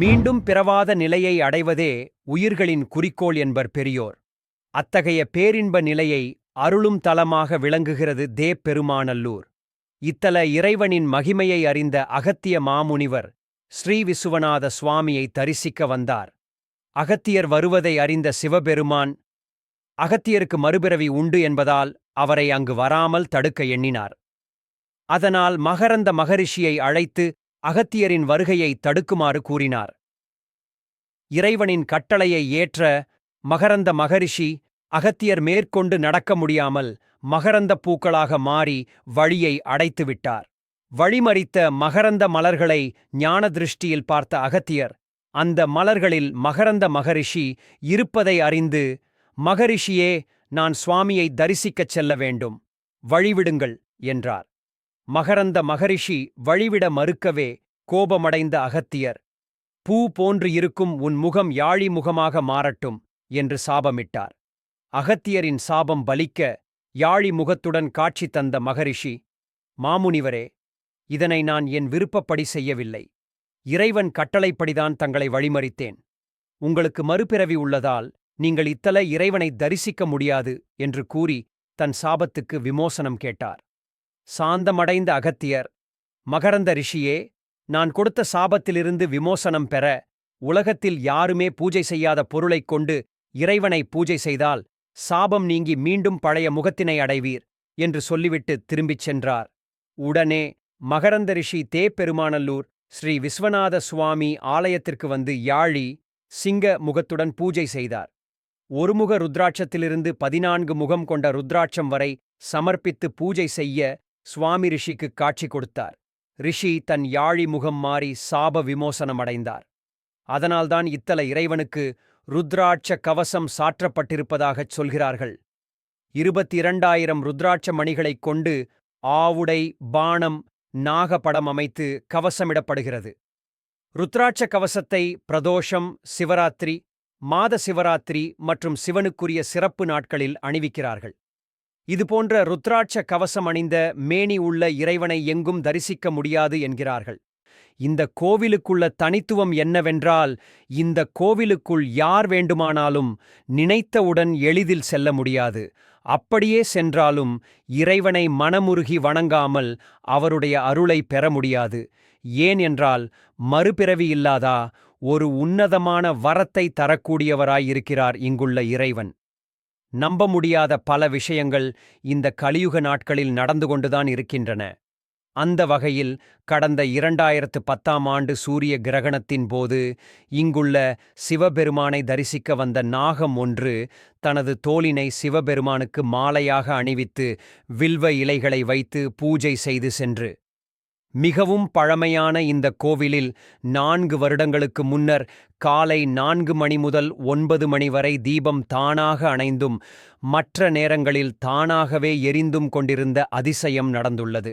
மீண்டும் பிறவாத நிலையை அடைவதே உயிர்களின் குறிக்கோள் என்பர் பெரியோர். அத்தகைய பேரின்ப நிலையை அருளும் தலமாக விளங்குகிறது தேப்பெருமானல்லூர் இத்தல இறைவனின் மகிமையை அறிந்த அகத்திய மாமுனிவர் ஸ்ரீ விசுவநாத சுவாமியை தரிசிக்க வந்தார். அகத்தியர் வருவதை அறிந்த சிவபெருமான் அகத்தியருக்கு மறுபிறவி உண்டு என்பதால் அவரை அங்கு வராமல் தடுக்க எண்ணினார். அதனால் மகரந்த மகரிஷியை அழைத்து அகத்தியரின் வருகையை தடுக்குமாறு கூறினார். இறைவனின் கட்டளையை ஏற்ற மகரந்த மகரிஷி அகத்தியர் மேற்கொண்டு நடக்க முடியாமல் மகரந்தப் பூக்களாக மாறி வழியை அடைத்துவிட்டார் வழிமறித்த மகரந்த மலர்களை ஞான திருஷ்டியில் பார்த்த அகத்தியர் அந்த மலர்களில் மகரந்த மகரிஷி இருப்பதை அறிந்து மகரிஷியே நான் சுவாமியை தரிசிக்கச் செல்ல வேண்டும் வழிவிடுங்கள் என்றார். மகரந்த மகரிஷி வழிவிட மறுக்கவே கோபமடைந்த அகத்தியர் பூ போன்று இருக்கும் உன் முகம் யாழி முகமாக மாறட்டும் என்று சாபமிட்டார். அகத்தியரின் சாபம் பலிக்க யாழி முகத்துடன் காட்சி தந்த மகரிஷி மாமுனிவரே இதனை நான் என் விருப்பப்படி செய்யவில்லை. இறைவன் கட்டளைப்படிதான் தங்களை வழிமறித்தேன். உங்களுக்கு மறுபிறவி உள்ளதால் நீங்கள் இத்தல இறைவனை தரிசிக்க முடியாது என்று கூறி தன் சாபத்துக்கு விமோசனம் கேட்டார். சாந்தமடைந்த அகத்தியர் மகரந்த ரிஷியே நான் கொடுத்த சாபத்திலிருந்து விமோசனம் பெற உலகத்தில் யாருமே பூஜை செய்யாத பொருளைக் கொண்டு இறைவனை பூஜை செய்தால் சாபம் நீங்கி மீண்டும் பழைய முகத்தினை அடைவீர் என்று சொல்லிவிட்டு திரும்பிச் சென்றார். உடனே மகரந்த ரிஷி தே பெருமானல்லூர் ஸ்ரீ விஸ்வநாத சுவாமி ஆலயத்திற்கு வந்து யாழி சிங்க முகத்துடன் பூஜை செய்தார். ஒருமுக ருத்ராட்சத்திலிருந்து பதினான்கு முகம் கொண்ட ருத்ராட்சம் வரை சமர்ப்பித்து பூஜை செய்ய சுவாமி ரிஷிக்கு காட்சி கொடுத்தார். ரிஷி தன் யாழி முகம் மாறி சாப விமோசனமடைந்தார். அதனால்தான் இத்தல இறைவனுக்கு ருத்ராட்ச கவசம் சாற்றப்பட்டிருப்பதாகச் சொல்கிறார்கள். இருபத்தி இரண்டாயிரம் ருத்ராட்ச மணிகளைக் கொண்டு ஆவுடை பாணம் நாகபடம் அமைத்து கவசமிடப்படுகிறது. ருத்ராட்ச கவசத்தை பிரதோஷம் சிவராத்திரி மாத சிவராத்திரி மற்றும் சிவனுக்குரிய சிறப்பு நாட்களில் அணிவிக்கிறார்கள். இதுபோன்ற ருத்ராட்ச கவசம் அணிந்த மேனி உள்ள இறைவனை எங்கும் தரிசிக்க முடியாது என்கிறார்கள். இந்த கோவிலுக்குள்ள தனித்துவம் என்னவென்றால் இந்த கோவிலுக்குள் யார் வேண்டுமானாலும் நினைத்தவுடன் எளிதில் செல்ல முடியாது. அப்படியே சென்றாலும் இறைவனை மனமுருகி வணங்காமல் அவருடைய அருளை பெற முடியாது. ஏன் என்றால் மறுபிறவி இல்லாதா ஒரு உன்னதமான வரத்தை தரக்கூடியவராயிருக்கிறார் இங்குள்ள இறைவன். நம்ப முடியாத பல விஷயங்கள் இந்த கலியுக நாட்களில் நடந்து கொண்டுதான் இருக்கின்றன. அந்த வகையில் கடந்த இரண்டாயிரத்து பத்தாம் ஆண்டு சூரிய கிரகணத்தின் போது இங்குள்ள சிவபெருமானை தரிசிக்க வந்த நாகம் ஒன்று தனது தோளினை சிவபெருமானுக்கு மாலையாக அணிவித்து வில்வ இலைகளை வைத்து பூஜை செய்து சென்று மிகவும் பழமையான இந்த கோவிலில் நான்கு வருடங்களுக்கு முன்னர் காலை நான்கு மணி முதல் ஒன்பது மணி வரை தீபம் தானாக அணைந்தும் மற்ற நேரங்களில் தானாகவே எரிந்தும் கொண்டிருந்த அதிசயம் நடந்துள்ளது.